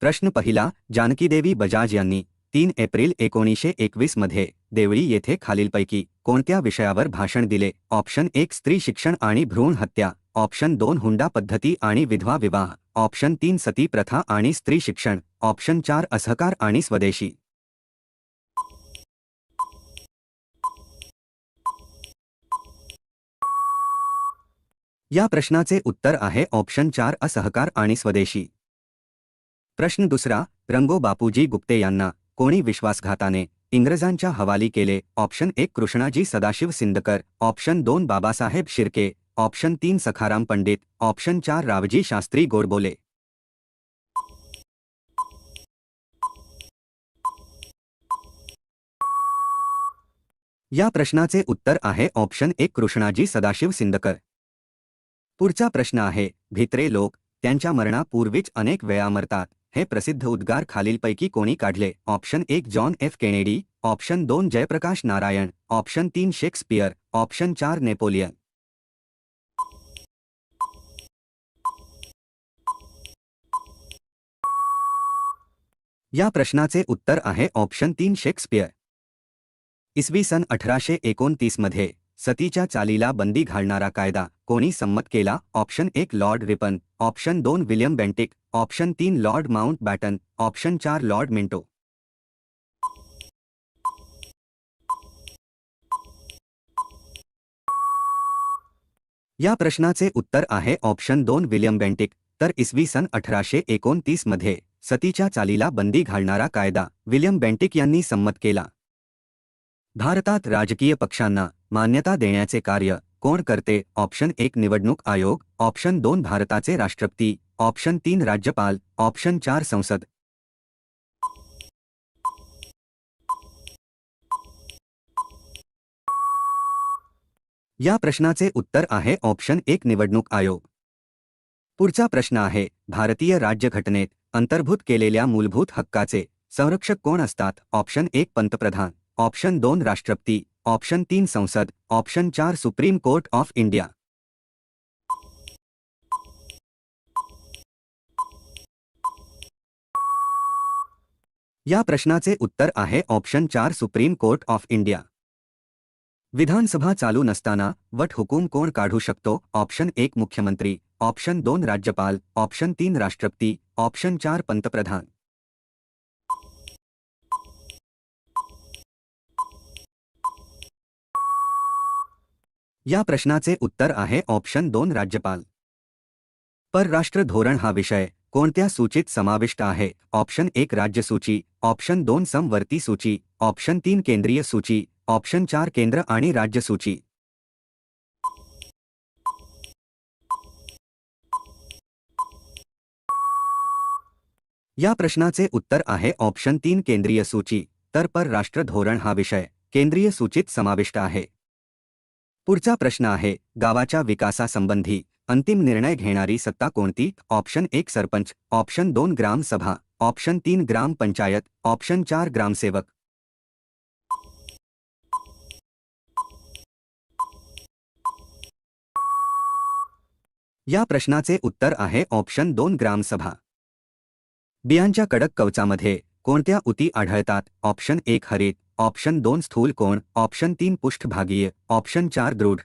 प्रश्न पहिला जानकीदेवी बजाज यांनी तीन एप्रिल एकोणीसशे एकवीसमध्ये देवळी येथे खालीलपैकी कोणत्या विषयावर भाषण दिले? ऑप्शन एक स्त्री शिक्षण आणि भ्रूण हत्या. ऑप्शन दोन हुंडा पद्धती आणि विधवा विवाह. ऑप्शन तीन सती प्रथा आणि स्त्री शिक्षण. ऑप्शन चार असहकार आणि स्वदेशी. या प्रश्नाचे उत्तर आहे ऑप्शन चार असहकार आणि स्वदेशी. प्रश्न दुसरा रंगो बापूजी गुप्ते यांना कोणी विश्वासघाताने इंग्रजांच्या हवाली केले? ऑप्शन एक कृष्णाजी सदाशिव सिंदकर. ऑप्शन दोन बाबासाहेब शिर्के. ऑप्शन तीन सखाराम पंडित. ऑप्शन चार रावजी शास्त्री गोडबोले या प्रश्नाचे उत्तर आहे. ऑप्शन एक कृष्णाजी सदाशिव सिंदकर. पुढचा प्रश्न आहे. भित्रे लोक त्यांच्या मरणापूर्वीच अनेक वेळा मरतात. हे प्रसिद्ध उद्गार खालीलपैकी कोणी काढले? ऑप्शन एक जॉन एफ़ केनेडी, ऑप्शन दोन जयप्रकाश नारायण, ऑप्शन तीन शेक्सपियर, ऑप्शन चार नेपोलियन. या प्रश्नाचे उत्तर आहे ऑप्शन तीन शेक्सपियर. इसवी सन अठराशे एकोणतीसमध्ये. सतीच्या चालीला बंदी घालणारा कायदा. कोणी संमत केला? ऑप्शन एक, लॉर्ड रिपन. ऑप्शन दोन, विल्यम बेंटिक. ऑप्शन तीन, लॉर्ड माउंट बॅटन. ऑप्शन चार, लॉर्ड मिंटो. या प्रश्नाचे उत्तर आहे ऑप्शन दोन, विलियम बेंटिक. तर इसवी सन अठराशे एकोणतीस मध्ये सतीच्या चालीला बंदी घालणारा कायदा. विल्यम बेंटिक यांनी संमत केला. भारतात राजकीय पक्षांना मान्यता देण्याचे कार्य कोण करते? ऑप्शन एक निवडणूक आयोग ऑप्शन दोन भारताचे राष्ट्रपती ऑप्शन तीन राज्यपाल ऑप्शन चार संसद. या प्रश्नाचे उत्तर आहे ऑप्शन एक निवडणूक आयोग. पुढचा प्रश्न आहे भारतीय राज्यघटनेत अंतर्भूत केलेल्या मूलभूत हक्काचे संरक्षक कोण असतात? ऑप्शन एक पंतप्रधान. ऑप्शन दोन राष्ट्रपती ऑप्शन तीन संसद ऑप्शन चार सुप्रीम कोर्ट ऑफ इंडिया. या प्रश्नाचे उत्तर आहे ऑप्शन चार सुप्रीम कोर्ट ऑफ इंडिया. विधानसभा चालू नसताना वट हुकूम कोण काढू शकतो? ऑप्शन एक मुख्यमंत्री ऑप्शन दोन राज्यपाल ऑप्शन तीन राष्ट्रपती ऑप्शन चार पंतप्रधान. या प्रश्नाचे उत्तर आहे ऑप्शन दोन राज्यपाल. परराष्ट्र धोरण हा विषय कोणत्या सूचीत समाविष्ट आहे? ऑप्शन एक राज्य सूची ऑप्शन दोन समवर्ती सूची ऑप्शन तीन केंद्रीय सूची ऑप्शन चार केंद्र आणि राज्य सूची. या प्रश्नाचे उत्तर आहे ऑप्शन तीन केंद्रीय सूची तर परराष्ट्र धोरण हा विषय केंद्रीय सूचीत समाविष्ट आहे. पुढचा प्रश्न आहे गावाच्या विकासासंबंधी अंतिम निर्णय घेणारी सत्ता कोणती? ऑप्शन एक सरपंच ऑप्शन दोन ग्रामसभा ऑप्शन तीन ग्रामपंचायत ऑप्शन चार ग्रामसेवक या प्रश्नाचे उत्तर आहे ऑप्शन दोन ग्रामसभा बियांच्या कडक कवचामध्ये कोणत्या उती आढळतात? ऑप्शन एक हरित ऑप्शन दोन स्थूल कोण? ऑप्शन तीन पृष्ठभागीय. ऑप्शन चार दृढ.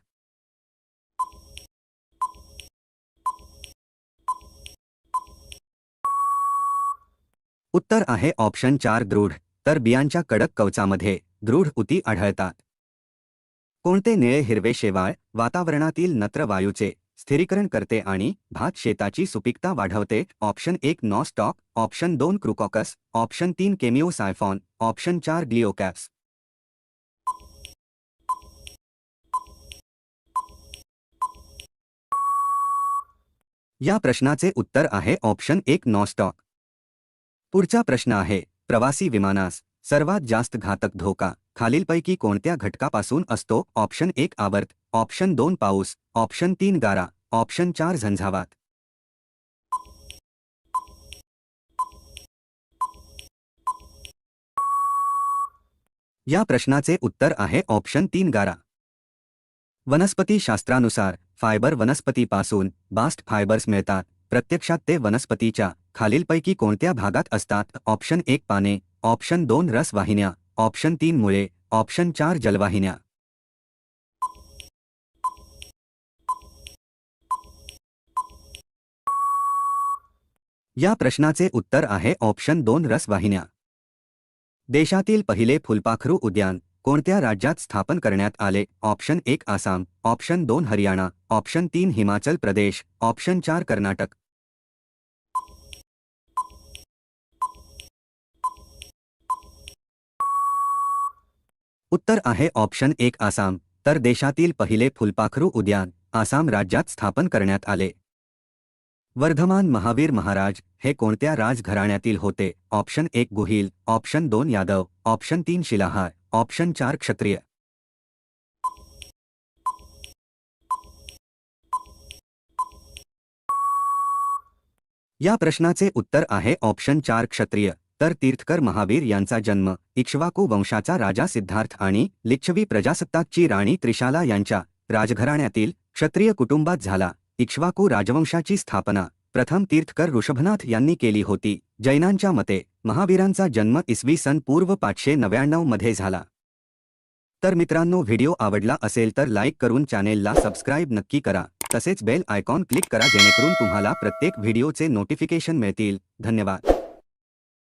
उत्तर आहे ऑप्शन चार दृढ. तर बियांच्या कडक कवचामध्ये दृढ उती आढळतात. कोणते निळे हिरवे शेवाळ वातावरणातील नत्र वायूचे स्थिरीकरण करते आणि भात शेताची सुपीकता वाढवते. ऑप्शन एक नॉस्टॉक ऑप्शन दोन क्रुकॉकस. ऑप्शन तीन केमिओसायफॉन. ऑप्शन चार ग्लिओकॅप्स. या प्रश्नाचे उत्तर आहे ऑप्शन एक नॉस्टॉक पुढचा प्रश्न आहे प्रवासी विमानास. सर्वात जास्त घातक धोका खालीलपैकी कोणत्या घटकापासून असतो? ऑप्शन एक आवर्त. ऑप्शन दोन पाऊस. ऑप्शन तीन गारा. ऑप्शन चार झंझावात. या प्रश्नाचे उत्तर आहे ऑप्शन तीन गारा. वनस्पती शास्त्रानुसार फायबर वनस्पतीपासून बास्ट फायबर्स मिळतात. प्रत्यक्षात ते वनस्पतीच्या खालीलपैकी कोणत्या भागात असतात? ऑप्शन एक पाने. ऑप्शन दोन रसवाहिन्या ऑप्शन तीन मुळे ऑप्शन चार जलवाहिन्या या प्रश्नाचे उत्तर आहे ऑप्शन दोन रसवाहिन्या देशातील पहिले फुलपाखरू उद्यान कोणत्या राज्यात स्थापन करण्यात आले? ऑप्शन एक आसाम ऑप्शन दोन हरियाणा ऑप्शन तीन हिमाचल प्रदेश ऑप्शन चार कर्नाटक. उत्तर आहे ऑप्शन एक आसाम तर देशातील पहिले फुलपाखरू उद्यान आसाम राज्यात स्थापन करण्यात आले. वर्धमान महावीर महाराज हे कोणत्या राजघराण्यातील होते? ऑप्शन एक गुहिल ऑप्शन दोन यादव ऑप्शन तीन शिलाहार ऑप्शन चार क्षत्रिय. या प्रश्नाचे उत्तर आहे ऑप्शन चार क्षत्रिय. तर तीर्थकर महावीर यांचा जन्म इक्ष्वाकू वंशाचा राजा सिद्धार्थ आणि लिच्छवी प्रजासत्ताकची राणी त्रिशाला यांच्या राजघराण्यातील क्षत्रिय कुटुंबात झाला. इक्ष्वाकू राजवंशाची स्थापना प्रथम तीर्थकर ऋषभनाथ यांनी केली होती. जैनांच्या मते महावीरांचा जन्म इसवी सन पूर्व पाचशे नव्याण्णवमध्ये झाला. तर मित्रांनो व्हिडिओ आवडला असेल तर लाईक करून चॅनेलला सबस्क्राईब नक्की करा. तसेच बेल आयकॉन क्लिक करा जेणेकरून तुम्हाला प्रत्येक व्हिडिओचे नोटिफिकेशन मिळतील. धन्यवाद.